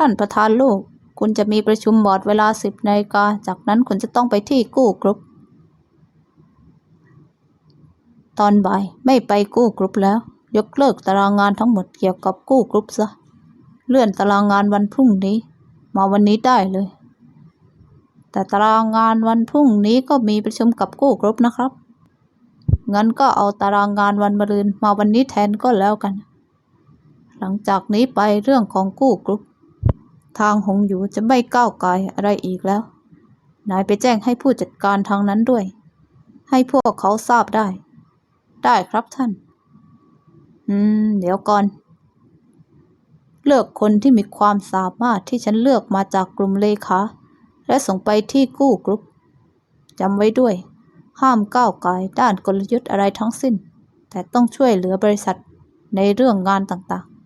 ท่านประธานลูก คุณจะมีประชุมบอร์ดเวลาสิบนาฬิกา จากนั้นคุณจะต้องไปที่กู้กรุ๊ป ตอนบ่ายไม่ไปกู้กรุ๊ปแล้ว ยกเลิกตารางงานทั้งหมดเกี่ยวกับกู้กรุ๊ปซะ เลื่อนตารางงานวันพรุ่งนี้ มาวันนี้ได้เลย แต่ตารางงานวันพรุ่งนี้ก็มีประชุมกับกู้กรุ๊ปนะครับ งั้นก็เอาตารางงานวันมะรืนมาวันนี้แทนก็แล้วกัน หลังจากนี้ไปเรื่องของกู้กรุ๊ป ทางหงอยู่จะไม่ก้าวไกายอะไรอีกแล้ว นายไปแจ้งให้ผู้จัดการทางนั้นด้วย ให้พวกเขาทราบได้ ได้ครับท่าน อืม เดี๋ยวก่อน เลือกคนที่มีความสามารถที่ฉันเลือกมาจากกลุ่มเลขาและส่งไปที่กู้กรุ๊ปจำไว้ด้วย ห้ามก้าวไกายด้านกลยุทธ์อะไรทั้งสิ้น แต่ต้องช่วยเหลือบริษัทในเรื่องงานต่างๆ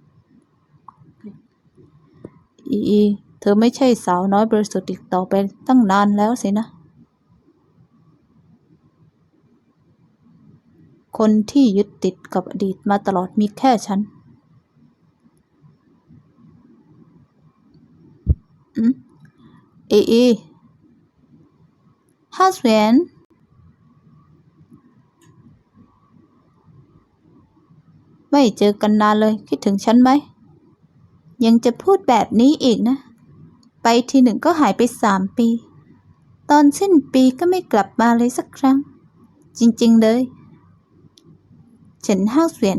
อีอี เธอไม่ใช่สาวน้อยบริสุทธิ์อีกต่อไปตั้งนานแล้วสินะ คนที่ยึดติดกับอดีตมาตลอดมีแค่ฉัน อืมอีอีฮัสเวนไม่เจอกันนานเลยคิดถึงฉันไหม ยังจะพูดแบบนี้อีกนะ ไปทีหนึ่งก็หายไปสามปี ตอนสิ้นปีก็ไม่กลับมาเลยสักครั้ง จริง ๆ เลยฉันห้าวเสวียน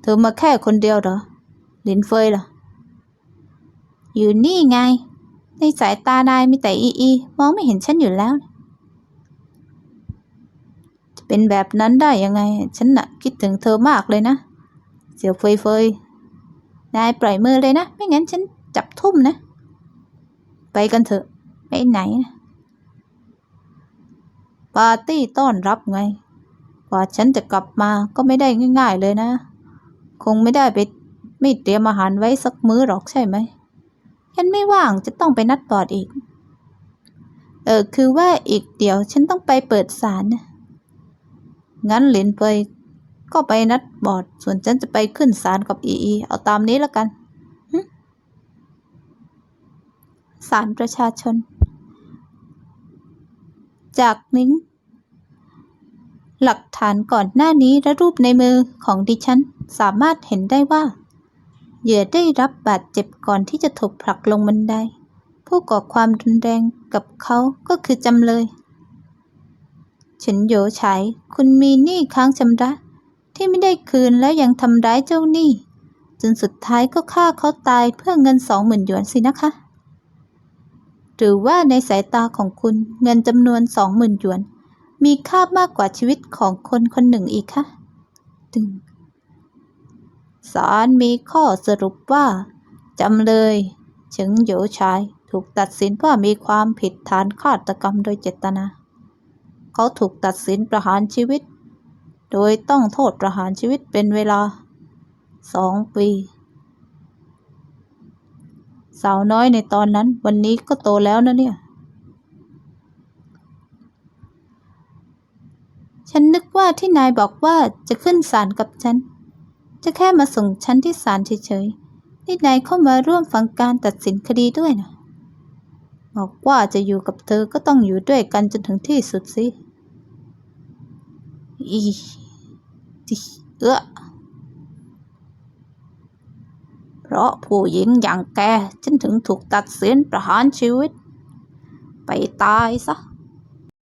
เธอมาแค่คนเดียวเหรอลินเฟยล่ะอยู่นี่ไง ในสายตานายมีแต่อีอี มองไม่เห็นฉันอยู่แล้ว จะเป็นแบบนั้นได้ยังไง ฉันน่ะคิดถึงเธอมากเลยนะ เสี่ยวเฟยเฟยนายปล่อยมือเลยนะ ไม่งั้นฉันจับทุ่มนะ ไปกันเถอะ ไปไหนนะปาร์ตี้ต้อนรับไง กว่าฉันจะกลับมาก็ไม่ได้ง่ายๆเลยนะ คงไม่ได้ไปไม่เตรียมอาหารไว้สักมื้อหรอกใช่ไหม ฉันไม่ว่างจะต้องไปนัดบอดอีก เออคือว่าอีกเดี๋ยวฉันต้องไปเปิดศาลนะงั้นหลินเฟย ก็ไปนัดบอร์ด ส่วนฉันจะไปขึ้นศาลกับอีอีเอาตามนี้แล้วกันศาลประชาชน จากนิ้งหลักฐานก่อนหน้านี้และรูปในมือของดิฉันสามารถเห็นได้ว่า เหยื่อได้รับบาดเจ็บก่อนที่จะถูกผลักลงบันได ผู้ก่อความรุนแรงกับเขาก็คือจำเลยฉินโยฉายคุณมีหนี้ค้างชำระ ที่ไม่ได้คืนแล้วยังทำร้ายเจ้าหนี้ จนสุดท้ายก็ฆ่าเขาตายเพื่อเงินสองหมื่นหยวนสินะคะ หรือว่าในสายตาของคุณเงินจำนวนสองหมื่นหยวน มีค่ามากกว่าชีวิตของคนคนหนึ่งอีกคะตึงศาลมีข้อสรุปว่าจำเลยเฉิงโหยชายถูกตัดสินว่ามีความผิดฐานฆาตกรรมโดยเจตนา เขาถูกตัดสินประหารชีวิต โดยต้องโทษประหารชีวิตเป็นเวลาสองปี สาวน้อยในตอนนั้นวันนี้ก็โตแล้วนะเนี่ย ฉันนึกว่าที่นายบอกว่าจะขึ้นศาลกับฉัน จะแค่มาส่งฉันที่ศาลเฉยๆ นี่นายเข้ามาร่วมฟังการตัดสินคดีด้วยนะบอกว่าจะอยู่กับเธอก็ต้องอยู่ด้วยกันจนถึงที่สุดสิอีิเอะเพราะผู้หญิงอย่างแกฉันถึงถูกตัดสินประหารชีวิต ไปตายซะ